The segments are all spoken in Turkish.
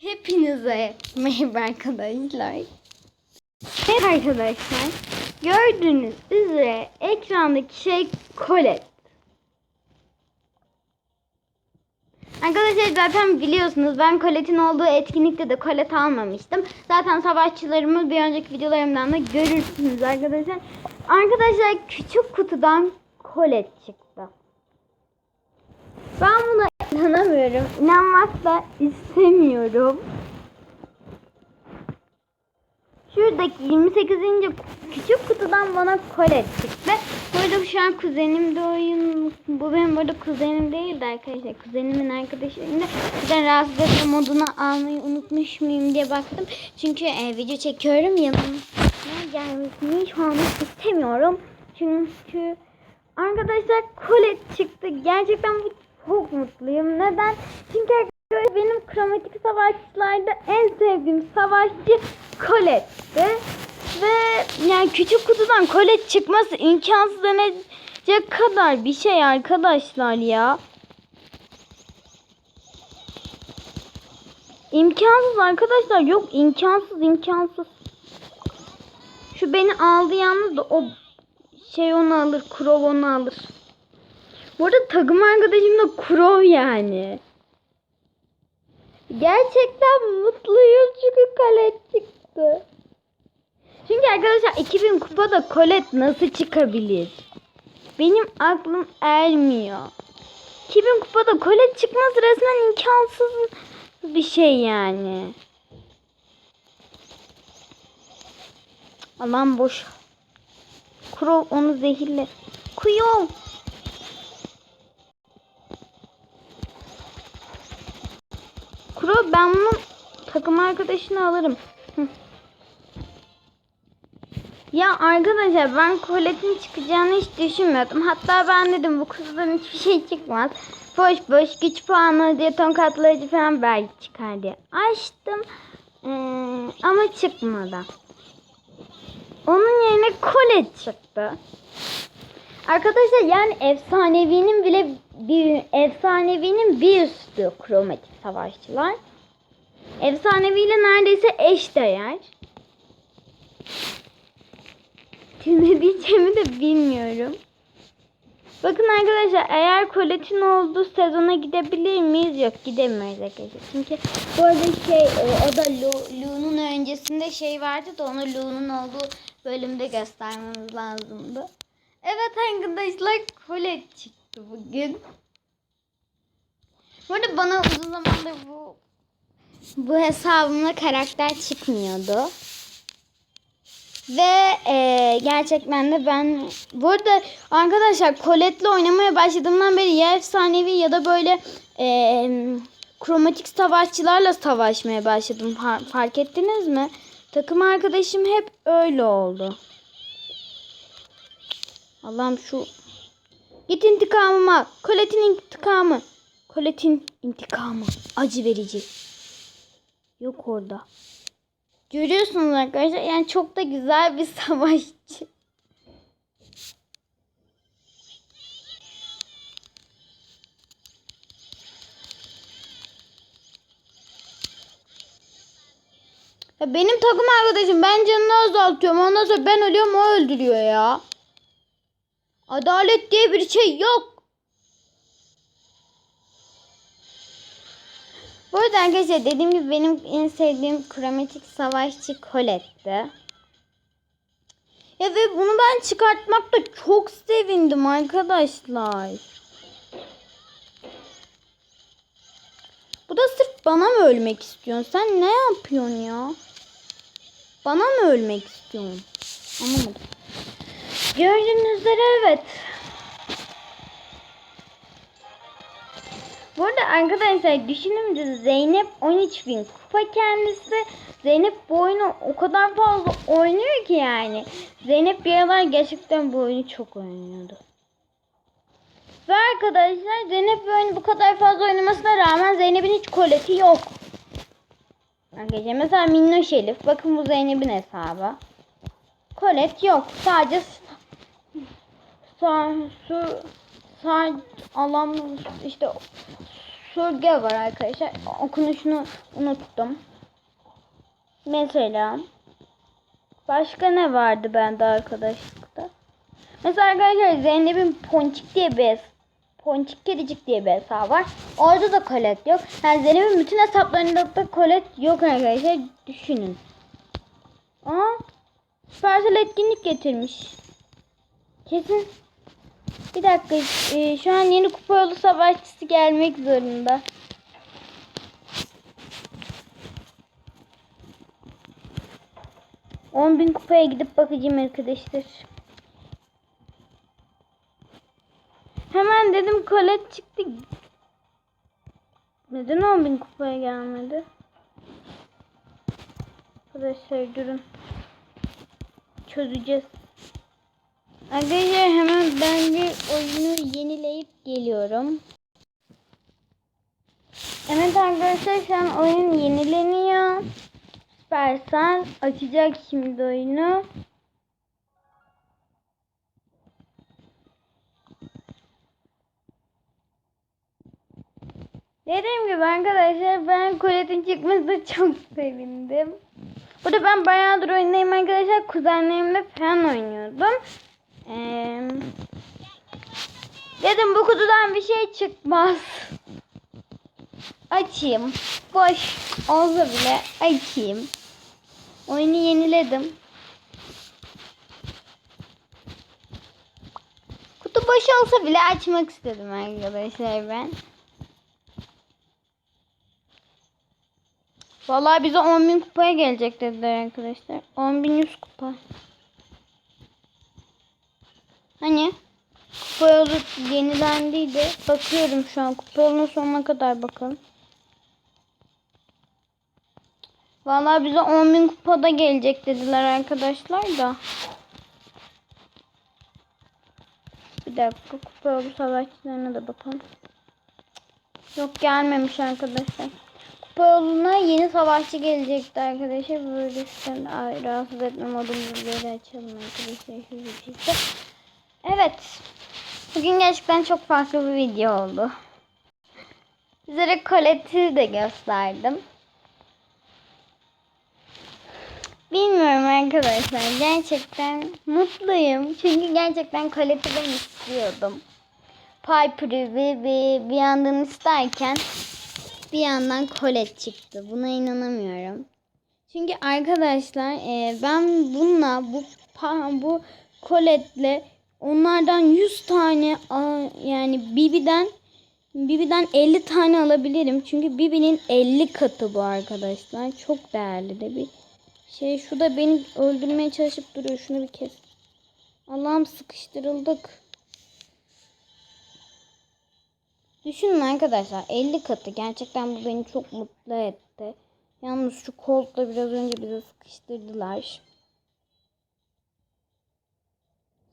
Hepinize merhaba arkadaşlar. Evet arkadaşlar. Gördüğünüz üzere ekrandaki şey Colette. Arkadaşlar zaten biliyorsunuz ben Colette'in olduğu etkinlikte de Colette almamıştım. Zaten savaşçılarımı bir önceki videolarımdan da görürsünüz arkadaşlar. Arkadaşlar küçük kutudan Colette çıktı. Ben buna inanamıyorum. İnanmak da istemiyorum. Şuradaki 28. küçük kutudan bana kolet çıktı. Burada şu an kuzenim de oyun. Bu benim burada kuzenim değildi arkadaşlar. Kuzenimin arkadaşıydı. Ben rahatsız etme moduna almayı unutmuş muyum diye baktım. Çünkü e, video çekiyorum. Yanıma gelmesini şu an istemiyorum. Çünkü arkadaşlar kolet çıktı. Gerçekten bu çok mutluyum. Neden? Çünkü arkadaşlar benim kromatik savaşçılarda en sevdiğim savaşçı Colette'ti. Ve yani küçük kutudan Colette çıkması imkansız denecek kadar bir şey arkadaşlar ya. İmkansız arkadaşlar. Yok imkansız imkansız. Şu beni aldı yalnız da o şey onu alır. Krov onu alır. Bu arada takım arkadaşım da Krov yani. Gerçekten mutluyum çünkü Colette çıktı. Çünkü arkadaşlar 2000 kupada Colette nasıl çıkabilir? Benim aklım ermiyor. 2000 kupada Colette çıkması resmen imkansız bir şey yani. Aman boş. Kuro onu zehirle. Kuyo. Ben bunu takım arkadaşını alırım. Ya arkadaşlar ben Colette'in çıkacağını hiç düşünmüyordum. Hatta ben dedim bu kutudan hiçbir şey çıkmaz. Boş boş güç puanı diye ton katlayıcı falan belki çıkar diye açtım. Ee, ama çıkmadı. Onun yerine Colette çıktı. Arkadaşlar yani efsanevinin bile bir efsanevinin bir üstü kromatik savaşçılar. Efsaneviyle neredeyse eş değer. Ne diyeceğimi de bilmiyorum. Bakın arkadaşlar eğer Colette'in olduğu sezona gidebilir miyiz? Yok gidemiyoruz arkadaşlar. Çünkü bu arada şey e, o da Lu'nun öncesinde şey vardı da onu Lu'nun olduğu bölümde göstermemiz lazımdı. Evet arkadaşlar Colette çıktı bugün. Bu arada bana uzun zamandır bu bu hesabımda karakter çıkmıyordu. Ve e, gerçekten de ben bu arada arkadaşlar Colette'le oynamaya başladığımdan beri ya efsanevi ya da böyle e, kromatik savaşçılarla savaşmaya başladım. Fa- fark ettiniz mi? Takım arkadaşım hep öyle oldu. Allah'ım şu Git intikamıma. Colette'in intikamı. Colette'in intikamı. Acı verici. Yok orada. Görüyorsunuz arkadaşlar. Yani çok da güzel bir savaşçı. Ya benim takım arkadaşım ben canını azaltıyorum. Ondan sonra ben ölüyorum o öldürüyor ya. Adalet diye bir şey yok. Arada arkadaşlar dediğim gibi benim en sevdiğim kromatik savaşçı Colette'ti. Ya ve bunu ben çıkartmakta çok sevindim arkadaşlar. Bu da sırf bana mı ölmek istiyorsun? Sen ne yapıyorsun ya? Bana mı ölmek istiyorsun? Anlamadım. Gördüğünüz üzere evet. Bu arada arkadaşlar düşününce Zeynep 13 bin kupa kendisi. Zeynep bu oyunu o kadar fazla oynuyor ki yani. Zeynep bir aralar gerçekten bu oyunu çok oynuyordu. Ve arkadaşlar Zeynep bu oyunu bu kadar fazla oynamasına rağmen Zeynep'in hiç koleti yok. Arkadaşlar mesela Minnoş Elif. Bakın bu Zeynep'in hesabı. Kolet yok. Sadece su sağ alan işte Surge var arkadaşlar. Okunuşunu unuttum. Mesela başka ne vardı bende arkadaşlıkta? Mesela arkadaşlar Zeynep'in Ponçik diye bir Ponçik Kedicik diye bir hesabı var. Orada da kolet yok. Yani Zeynep'in bütün hesaplarında da kolet yok arkadaşlar. Düşünün. Aa, Supercell etkinlik getirmiş. Kesin. Bir dakika. e, şu an yeni kupa yolu savaşçısı gelmek zorunda. On bin kupaya gidip bakacağım arkadaşlar. Hemen dedim kolet çıktı. Neden 10 bin kupaya gelmedi? Arkadaşlar durun. Çözeceğiz. Arkadaşlar hemen ben geliyorum. Evet arkadaşlar şu an oyun yenileniyor. Süpersen açacak şimdi oyunu. Dediğim gibi arkadaşlar ben Colette'in çıkmasına çok sevindim. Burada ben bayağıdır oynayayım arkadaşlar. Kuzenlerimle falan oynuyordum. Ee, dedim bu kutudan bir şey çıkmaz. Açayım. Boş olsa bile açayım. Oyunu yeniledim. Kutu boş olsa bile açmak istedim arkadaşlar ben. Vallahi bize 10.000 kupaya gelecek dediler arkadaşlar. 10.100 kupa. Hani? Kupa yolu yenilendiydi. Bakıyorum şu an. Kupa yolunun sonuna kadar bakalım. Vallahi bize 10.000 kupada gelecek dediler arkadaşlar da. Bir dakika kupa yolu savaşçılarına da bakalım. Yok gelmemiş arkadaşlar. Kupa yoluna yeni savaşçı gelecekti arkadaşlar. Böyle ay, rahatsız etme modumuzu açalım arkadaşlar. Bir şey. Evet. Bugün gerçekten çok farklı bir video oldu. Sizlere Colette'i de gösterdim. Bilmiyorum arkadaşlar. Gerçekten mutluyum. Çünkü gerçekten Colette'i ben istiyordum. Piper'ı bir, bir, bir yandan isterken bir yandan Colette çıktı. Buna inanamıyorum. Çünkü arkadaşlar e, ben bununla bu bu Colette'le onlardan 100 tane yani Bibi'den Bibi'den 50 tane alabilirim. Çünkü Bibi'nin 50 katı bu arkadaşlar. Çok değerli de bir şey. Şu da beni öldürmeye çalışıp duruyor. Şunu bir kes. Allah'ım sıkıştırıldık. Düşünün arkadaşlar 50 katı gerçekten bu beni çok mutlu etti. Yalnız şu koltukla biraz önce bize sıkıştırdılar.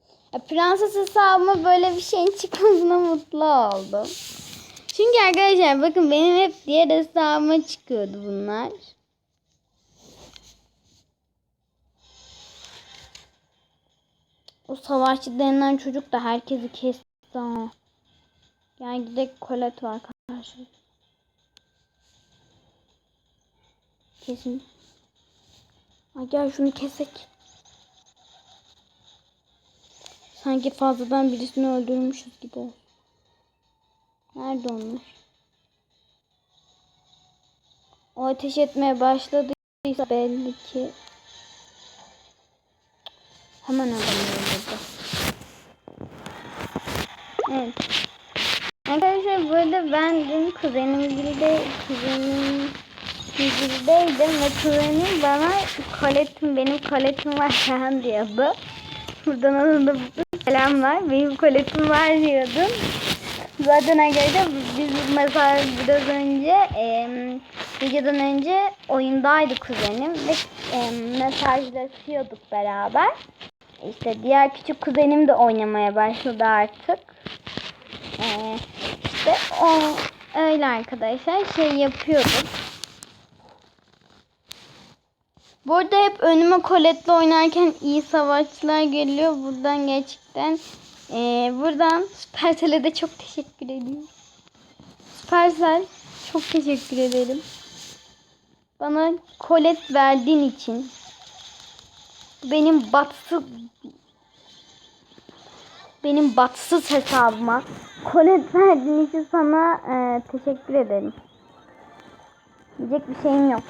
Ya, prenses hesabıma böyle bir şeyin çıkmasına mutlu oldum. Çünkü arkadaşlar bakın benim hep diğer hesabıma çıkıyordu bunlar. O savaşçı denilen çocuk da herkesi kesti ama. Yani gidek kolet var karşı. Kesin. Ha, gel şunu kesek. Sanki fazladan birisini öldürmüşüz gibi. Nerede onlar? O ateş etmeye başladıysa belli ki hemen adamı öldürdü. Evet. Arkadaşlar burada ben dün kuzenimgilde kuzenim Gizildeydim ve kuzenim bana koletim benim koletim var falan diyordu. Buradan da selamlar. Benim koletim var diyordum. Zaten arkadaşlar biz mesela biraz önce e, videodan önce oyundaydı kuzenim ve e, mesajlaşıyorduk beraber. İşte diğer küçük kuzenim de oynamaya başladı artık. Ee, işte o öyle arkadaşlar şey yapıyorduk. Burada hep önüme Colette'le oynarken iyi savaşçılar geliyor. Buradan gerçekten ee, buradan Supercell'e de çok teşekkür ediyorum. Supercell Çok teşekkür ederim. Bana kolet verdiğin için. Benim batsız benim batsız hesabıma kolet verdiğin için sana e, teşekkür ederim. Diyecek bir şeyim yok.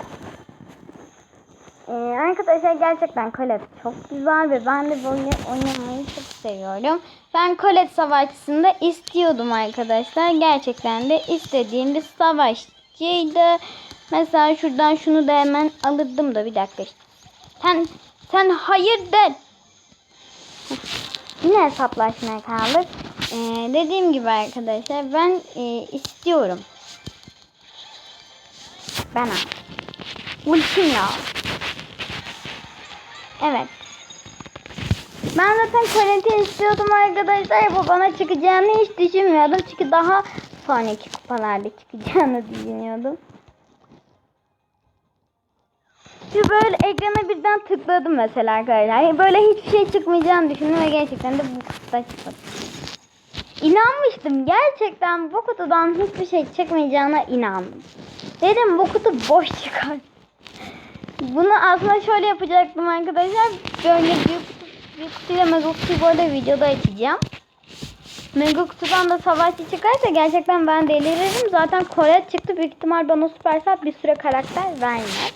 Ee, arkadaşlar gerçekten Colette çok güzel ve ben de böyle oynamayı çok seviyorum. Ben Colette savaşçısında istiyordum arkadaşlar. Gerçekten de istediğim bir savaşçıydı. Mesela şuradan şunu da hemen alırdım da bir dakika. Sen sen hayır de. Yine hesaplaşmaya kaldık. Ee, dediğim gibi arkadaşlar ben e, istiyorum. Ben al. Ultim ya. Evet. Ben zaten Colette'i istiyordum arkadaşlar. Bu bana çıkacağını hiç düşünmüyordum. Çünkü daha sonraki kupalarda çıkacağını düşünüyordum. Şu böyle ekrana birden tıkladım mesela arkadaşlar. Böyle hiçbir şey çıkmayacağını düşündüm ve gerçekten de bu kutuda çıktı. İnanmıştım. Gerçekten bu kutudan hiçbir şey çıkmayacağına inandım. Dedim bu kutu boş çıkar. Bunu aslında şöyle yapacaktım arkadaşlar. Böyle büyük, büyük kutuyla mega kutuyu böyle videoda açacağım. Mega kutudan da savaşçı çıkarsa gerçekten ben deliririm. Zaten Colette çıktı. Büyük ihtimal bana Supercell bir süre karakter vermez.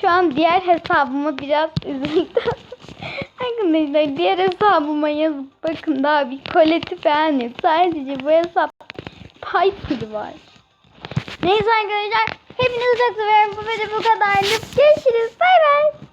Şu an diğer hesabıma biraz üzüldüm. Arkadaşlar diğer hesabıma yazıp bakın daha bir Colette'i falan yok. Sadece bu hesap Piper var. Neyse arkadaşlar hepinizi çok seviyorum. Bu video bu kadarlık. Görüşürüz. Bay bay.